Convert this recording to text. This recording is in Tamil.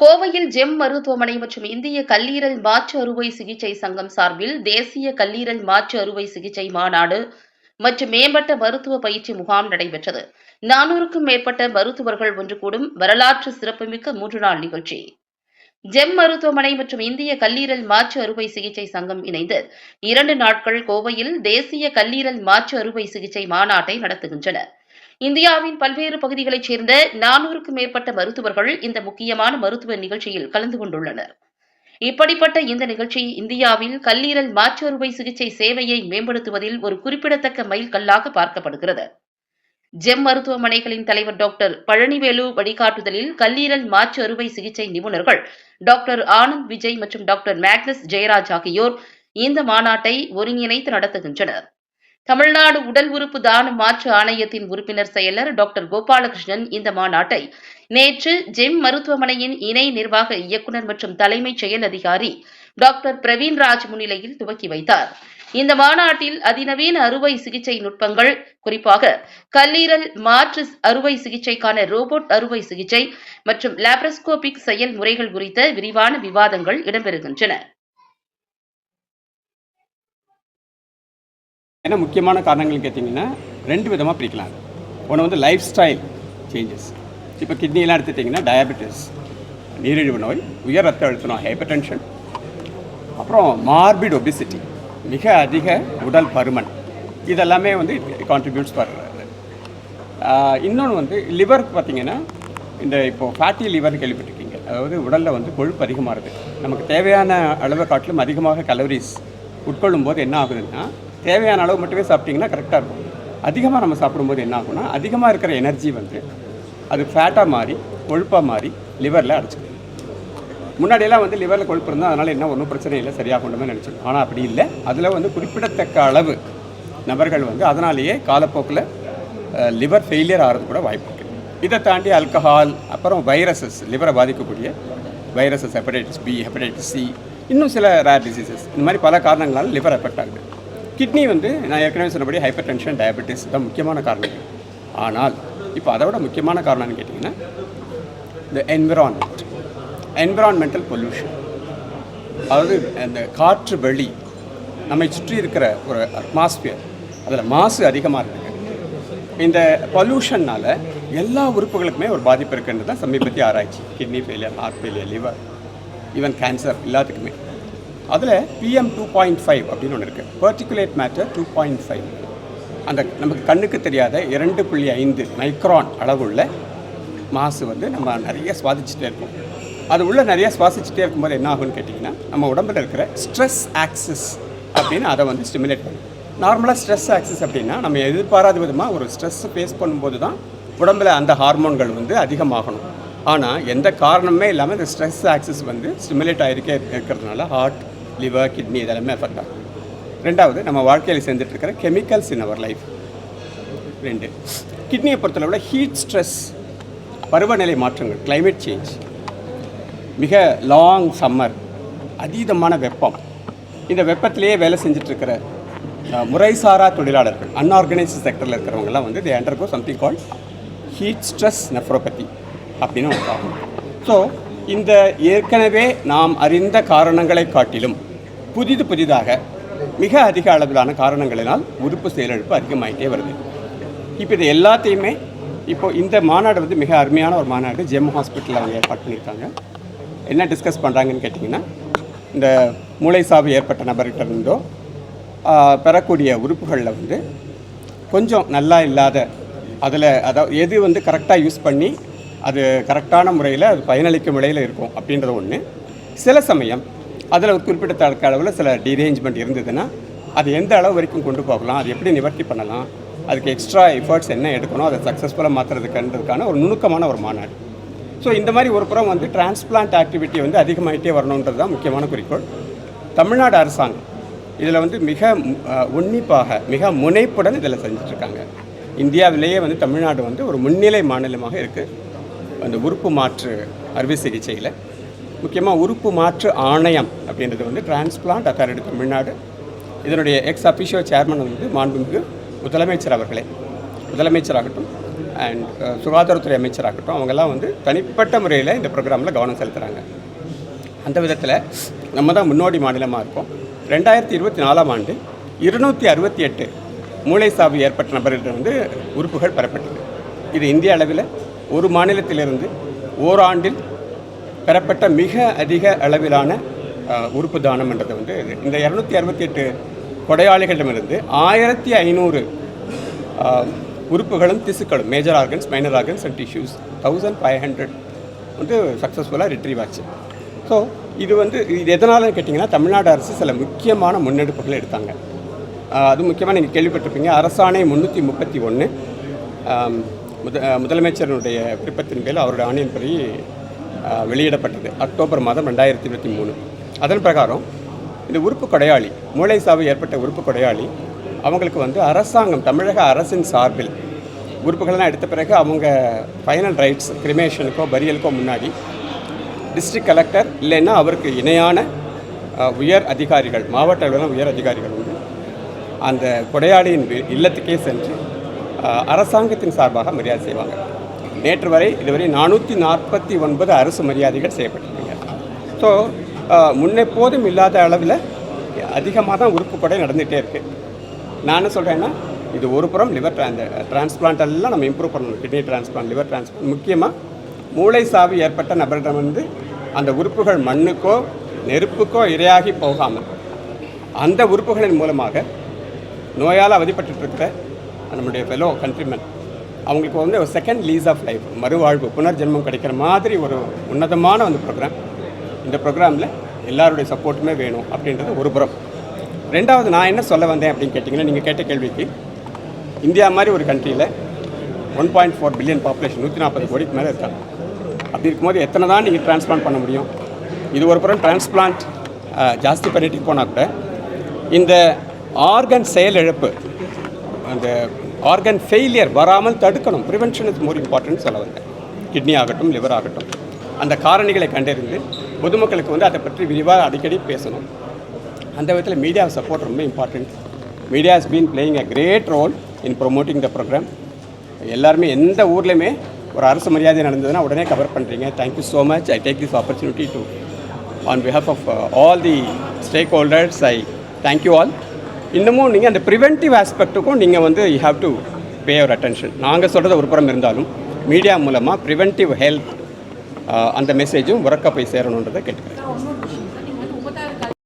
கோவையில் ஜெம் மருத்துவமனை மற்றும் இந்திய கல்லீரல் மாற்று அறுவை சிகிச்சை சங்கம் சார்பில் தேசிய கல்லீரல் மாற்று அறுவை சிகிச்சை மாநாடு மற்றும் மேம்பட்ட மருத்துவ பயிற்சி முகாம் நடைபெற்றது. நானூறுக்கும் மேற்பட்ட மருத்துவர்கள் ஒன்று கூடும் வரலாற்று சிறப்புமிக்க மூன்று நாள் நிகழ்ச்சி. ஜெம் மருத்துவமனை மற்றும் இந்திய கல்லீரல் மாற்று அறுவை சிகிச்சை சங்கம் இணைந்து இரண்டு நாட்கள் கோவையில் தேசிய கல்லீரல் மாற்று அறுவை சிகிச்சை மாநாட்டை நடத்துகின்றன. இந்தியாவின் பல்வேறு பகுதிகளைச் சேர்ந்த நானூறுக்கும் மேற்பட்ட மருத்துவர்கள் இந்த முக்கியமான மருத்துவ நிகழ்ச்சியில் கலந்து கொண்டுள்ளனர். இப்படிப்பட்ட இந்த நிகழ்ச்சி இந்தியாவில் கல்லீரல் மாற்று அறுவை சிகிச்சை சேவையை மேம்படுத்துவதில் ஒரு குறிப்பிடத்தக்க மைல்கல்லாக பார்க்கப்படுகிறது. ஜெம் மருத்துவமனைகளின் தலைவர் டாக்டர் பழனிவேலு வழிகாட்டுதலில் கல்லீரல் மாற்று அறுவை சிகிச்சை நிபுணர்கள் டாக்டர் ஆனந்த் விஜய் மற்றும் டாக்டர் மேக்னஸ் ஜெயராஜ் ஆகியோர் இந்த மாநாட்டை ஒருங்கிணைத்து நடத்துகின்றனர். தமிழ்நாடு உடல் உறுப்பு தான மாற்று ஆணையத்தின் உறுப்பினர் செயலர் டாக்டர் கோபாலகிருஷ்ணன் இந்த மாநாட்டை நேற்று ஜெம் மருத்துவமனையின் இணை நிர்வாக இயக்குநர் மற்றும் தலைமைச் செயல் அதிகாரி டாக்டர் பிரவீன்ராஜ் முன்னிலையில் துவக்கி வைத்தார். இந்த மாநாட்டில் அதிநவீன அறுவை சிகிச்சை நுட்பங்கள் குறிப்பாக கல்லீரல் மாற்று அறுவை சிகிச்சைக்கான ரோபோட் அறுவை சிகிச்சை மற்றும் லாப்ரஸ்கோபிக் செயல்முறைகள் குறித்த விரிவான விவாதங்கள் இடம்பெறுகின்றன. என்ன முக்கியமான காரணங்கள் கேட்டிங்கன்னா ரெண்டு விதமாக பிரிக்கலாம். ஒன்று வந்து லைஃப் ஸ்டைல் சேஞ்சஸ் இப்போ கிட்னிலாம் எடுத்துட்டிங்கன்னா டயபெட்டிஸ் நீரிழிவு நோய் உயர் ரத்த அழுத்தணும் ஹைப்பர் டென்ஷன் அப்புறம் மார்பிட் ஒபிசிட்டி மிக அதிக உடல் பருமன். இதெல்லாமே வந்து கான்ட்ரிபியூட்ஸ் ஃபார் இன்னொன்று வந்து லிவருக்கு பார்த்திங்கன்னா இந்த இப்போது ஃபேட்டி லிவர் கேள்விப்பட்டிருக்கீங்க. அதாவது உடலில் வந்து கொழுப்பு அதிகமாகுது. நமக்கு தேவையான அளவை காட்டிலும் அதிகமாக கலோரிஸ் உட்கொள்ளும் போது என்ன ஆகுதுன்னா தேவையான அளவு மட்டுமே சாப்பிட்டிங்கன்னா கரெக்டாக இருக்கும். அதிகமாக நம்ம சாப்பிடும்போது என்ன ஆகும்னா அதிகமாக இருக்கிற எனர்ஜி வந்து அது ஃபேட்டாக மாறி கொழுப்பாக மாறி லிவரில் அடைச்சிக்கும். முன்னாடியெல்லாம் வந்து லிவரில் கொழுப்பு இருந்தால் அதனால் என்ன ஒன்றும் பிரச்சனை இல்லை சரியாக கொண்டுமே நினச்சிடும் ஆனால் அப்படி இல்லை. அதில் வந்து குறிப்பிடத்தக்க அளவு நபர்கள் வந்து அதனாலேயே காலப்போக்கில் லிவர் ஃபெயிலியர் ஆகிறது கூட வாய்ப்பு இருக்குது இதை தாண்டி ஆல்கஹால் அப்புறம் வைரஸஸ் லிவரை பாதிக்கக்கூடிய viruses hepatitis B hepatitis C இன்னும் சில ரேர் டிசீசஸ் இந்த மாதிரி பல காரணங்களால் லிவர் எஃபெக்ட் ஆகுது. கிட்னி வந்து நான் ஏற்கனவே சொன்னபடி ஹைப்பர் டென்ஷன் டயபெட்டிஸ் தான் முக்கியமான காரணம். ஆனால் இப்போ அதை விட முக்கியமான காரணம்னு கேட்டிங்கன்னா இந்த என்விரான்மெண்ட் என்விரான்மெண்டல் பொல்யூஷன் அதாவது அந்த காற்று வெளி நம்மை சுற்றி இருக்கிற ஒரு அட்மாஸ்பியர் அதில் மாசு அதிகமாக இருக்குது இந்த பொல்யூஷன்னால் எல்லா உறுப்புகளுக்குமே ஒரு பாதிப்பு இருக்குன்றது தான் சமீபத்திய ஆராய்ச்சி. Kidney failure heart failure liver even cancer எல்லாத்துக்குமே. அதில் பிஎம் டூ பாயிண்ட் ஃபைவ் அப்படின்னு ஒன்று இருக்குது particulate matter two point five அந்த நமக்கு கண்ணுக்கு தெரியாத இரண்டு புள்ளி ஐந்து மைக்ரான் அளவுள்ள மாசு வந்து நம்ம நிறைய சுவாதிச்சுட்டே இருப்போம். அது உள்ள நிறைய சுவாசிச்சுட்டே இருக்கும்போது என்ன ஆகும்னு கேட்டிங்கன்னா நம்ம உடம்புல இருக்கிற ஸ்ட்ரெஸ் ஆக்சிஸ் அப்படின்னு அதை வந்து ஸ்டிமுலேட் பண்ணும். நார்மலாக ஸ்ட்ரெஸ் ஆக்சிஸ் அப்படின்னா நம்ம எதிர்பாராத விதமாக ஒரு ஸ்ட்ரெஸ்ஸை ஃபேஸ் பண்ணும்போது தான் உடம்புல அந்த ஹார்மோன்கள் வந்து அதிகமாகணும். ஆனால் எந்த காரணமே இல்லாமல் இந்த ஸ்ட்ரெஸ் ஆக்சிஸ் வந்து ஸ்டிமுலேட் ஆகிருக்கே இருக்கிறதுனால ஹார்ட் லிவர் கிட்னி இதெல்லாமே அஃபெக்ட் ஆகும். ரெண்டாவது நம்ம வாழ்க்கையில் சேர்ந்துட்டுருக்கிற கெமிக்கல்ஸ் இன் அவர் லைஃப் ரெண்டு கிட்னியை பொறுத்தளவில் ஹீட் ஸ்ட்ரெஸ் பருவநிலை மாற்றங்கள் கிளைமேட் சேஞ்ச் மிக லாங் சம்மர் அதீதமான வெப்பம். இந்த வெப்பத்திலேயே வேலை செஞ்சிட்ருக்கிற முறைசாரா தொழிலாளர்கள் அன்ஆர்கனைஸ்டு செக்டரில் இருக்கிறவங்கலாம் வந்து they undergo something call heat stress nephropathy அப்படின்னு ஒரு ஸோ இந்த ஏற்கனவே நாம் அறிந்த காரணங்களை காட்டிலும் புதிது புதிதாக மிக அதிக அளவிலான காரணங்களினால் உறுப்பு செயலிழப்பு அதிகமாகிட்டே வருது. இப்போ இது எல்லாத்தையுமே இப்போ இந்த மாநாடு வந்து மிக அருமையான ஒரு மாநாடு ஜெம் ஹாஸ்பிட்டலில் அவங்க ஏற்பாடு பண்ணியிருக்காங்க. என்ன டிஸ்கஸ் பண்ணுறாங்கன்னு கேட்டிங்கன்னா இந்த மூளை சாவு ஏற்பட்ட நபர்கிட்ட இருந்தோ பெறக்கூடிய உறுப்புகளில் வந்து கொஞ்சம் நல்லா இல்லாத அதில் அதாவது எது வந்து கரெக்டாக யூஸ் பண்ணி அது கரெக்டான முறையில் அது பயனளிக்கும் விலையில் இருக்கும் அப்படின்றது ஒன்று சில சமயம் அதில் ஒரு குறிப்பிடத்தக்க அளவில் சில டிரேஞ்ச்மெண்ட் இருந்ததுன்னா அது எந்த அளவு வரைக்கும் கொண்டு போகலாம் அது எப்படி நிவர்த்தி பண்ணலாம் அதுக்கு எக்ஸ்ட்ரா எஃபர்ட்ஸ் என்ன எடுக்கணும் அதை சக்ஸஸ்ஃபுல்லாக மாற்றுறதுக்குன்றதுக்கான ஒரு நுணுக்கமான ஒரு மாநாடு. ஸோ இந்த மாதிரி ஒரு புறம் வந்து டிரான்ஸ்பிளான்ட் ஆக்டிவிட்டி வந்து அதிகமாகிட்டே வரணுன்றது தான் முக்கியமான குறிக்கோள். தமிழ்நாடு அரசாங்கம் இதில் வந்து மிக உன்னிப்பாக மிக முனைப்புடன் இதில் செஞ்சிட்ருக்காங்க. இந்தியாவிலேயே வந்து தமிழ்நாடு வந்து ஒரு முன்னிலை மாநிலமாக இருக்குது அந்த உறுப்பு மாற்று அறுவை சிகிச்சையில். முக்கியமாக உறுப்பு மாற்று ஆணையம் அப்படின்றது வந்து டிரான்ஸ்பிளான்ட் அத்தாரிட்டி தமிழ்நாடு இதனுடைய எக்ஸ் அஃபிஷியோ சேர்மன் வந்து மாண்புமிகு முதலமைச்சர் அவர்களே. முதலமைச்சராகட்டும் அண்ட் uh, சுகாதாரத்துறை அமைச்சராகட்டும் அவங்கெல்லாம் வந்து தனிப்பட்ட முறையில் இந்த ப்ரோக்ராமில் கவனம் செலுத்துகிறாங்க அந்த விதத்தில் நம்ம தான் முன்னோடி மாநிலமாக இருக்கோம். ரெண்டாயிரத்தி இருபத்தி நாலாம் ஆண்டு இருநூற்றி அறுபத்தி எட்டு மூளை சாவு ஏற்பட்ட நபர்கள் வந்து உறுப்புகள் பெறப்பட்டது. இது இந்திய அளவில் ஒரு மாநிலத்திலிருந்து ஓராண்டில் பெறப்பட்ட மிக அதிக அளவிலான உறுப்பு உறுப்பு தானம்ன்றது வந்து இது. இந்த இரநூத்தி அறுபத்தி எட்டு கொடையாளிகளிடமிருந்து ஆயிரத்தி ஐநூறு உறுப்புகளும் திசுக்களும் major organs minor organs and tissues thousand five hundred வந்து சக்ஸஸ்ஃபுல்லாக ரிட்ரீவ் ஆச்சு. ஸோ இது வந்து இது எதனாலன்னு கேட்டிங்கன்னா தமிழ்நாடு அரசு சில முக்கியமான முன்னெடுப்புகளை எடுத்தாங்க. அது முக்கியமாக நீங்கள் கேள்விப்பட்டிருப்பீங்க. அரசாணை முந்நூற்றி முப்பத்தி ஒன்று முத முதலமைச்சரனுடைய விருப்பத்தின் பேர் அவருடைய ஆணையின்படி வெளியிடப்பட்டது. அக்டோபர் மாதம் ரெண்டாயிரத்தி இருபத்தி மூணு. அதன் பிரகாரம் இந்த உறுப்பு கொடையாளி மூளை சாவு ஏற்பட்ட உறுப்பு கொடையாளி அவங்களுக்கு வந்து அரசாங்கம் தமிழக அரசின் சார்பில் உறுப்புகள்லாம் எடுத்த பிறகு அவங்க ஃபைனல் ரைட்ஸ் கிரிமேஷனுக்கோ பரியலுக்கோ முன்னாடி டிஸ்ட்ரிக்ட் கலெக்டர் இல்லைன்னா அவருக்கு இணையான உயர் அதிகாரிகள் மாவட்ட அளவிலான உயர் அதிகாரிகள் வந்து அந்த கொடையாளியின் இல்லத்துக்கே சென்று அரசாங்கத்தின் சார்பாக மரியாதை செய்வாங்க. நேற்று வரை இதுவரை நானூற்றி நாற்பத்தி ஒன்பது அரசு மரியாதைகள் செய்யப்பட்டிருக்கீங்க ஸோ முன்னெப்போதும் இல்லாத அளவில் அதிகமாக தான் உறுப்பு கொடை நடந்துகிட்டே இருக்குது நான் சொல்கிறேன்னா இது ஒரு புறம் லிவர் அந்த டிரான்ஸ்பிளான்ட் எல்லாம் நம்ம இம்ப்ரூவ் பண்ணணும். கிட்னி டிரான்ஸ்பிளான்ட் லிவர் டிரான்ஸ்பிளான்ட் முக்கியமாக மூளை சாவு ஏற்பட்ட நபரிடம் வந்து அந்த உறுப்புகள் மண்ணுக்கோ நெருப்புக்கோ இரையாகி போகாமல் அந்த உறுப்புகளின் மூலமாக நோயால் அவதிப்பட்டு இருக்கிற நம்முடைய ஃபெலோ கண்ட்ரிமன் அவங்களுக்கு வந்து ஒரு செகண்ட் லீஸ் ஆஃப் லைஃப் மறுவாழ்வு புனர்ஜென்மம் கிடைக்கிற மாதிரி ஒரு உன்னதமான வந்து ப்ரோக்ராம் இந்த ப்ரோக்ராமில் எல்லாருடைய சப்போர்ட்டுமே வேணும் அப்படின்றது ஒரு புறம். ரெண்டாவது நான் என்ன சொல்ல வந்தேன் அப்படின்னு கேட்டிங்கன்னா நீங்கள் கேட்ட கேள்விக்கு இந்தியா மாதிரி ஒரு கண்ட்ரியில் one point four billion population நூற்றி நாற்பது கோடிக்கு மேலே இருக்காங்க அப்படி இருக்கும்போது எத்தனை தான் நீங்கள் டிரான்ஸ்பிளான்ட் பண்ண முடியும்? இது ஒரு புறம் டிரான்ஸ்பிளான்ட் ஜாஸ்தி பண்ணிட்டு போனால் கூட இந்த ஆர்கன் செயலிழப்பு அந்த ஆர்கன் ஃபெயிலியர் வராமல் தடுக்கணும். ப்ரிவென்ஷன் இஸ் மோர் இம்பார்ட்டன்ட் சொல்ல வந்தேன். கிட்னி ஆகட்டும் லிவர் ஆகட்டும். அந்த காரணிகளை கண்டறிந்து பொதுமக்களுக்கு வந்து அதை பற்றி விரிவாக அடிக்கடி பேசணும். அந்த விதத்தில் மீடியா சப்போர்ட் ரொம்ப important media has been playing a great role in promoting the programme எல்லாருமே எந்த ஊர்லேயுமே ஒரு அரசு மரியாதை நடந்ததுன்னா உடனே கவர் பண்ணுறீங்க thank you so much I take this opportunity to on behalf of all the stakeholders I thank you all இன்னமும் நீங்கள் அந்த ப்ரிவென்டிவ் ஆஸ்பெக்ட்டுக்கும் நீங்கள் வந்து you have to pay your attention நாங்கள் சொல்கிறது ஒரு புறம் இருந்தாலும் மீடியா மூலமாக ப்ரிவென்டிவ் ஹெல்த் அந்த மெசேஜும் உறக்க போய் சேரணுன்றதை கேட்டுக்கிறேன்.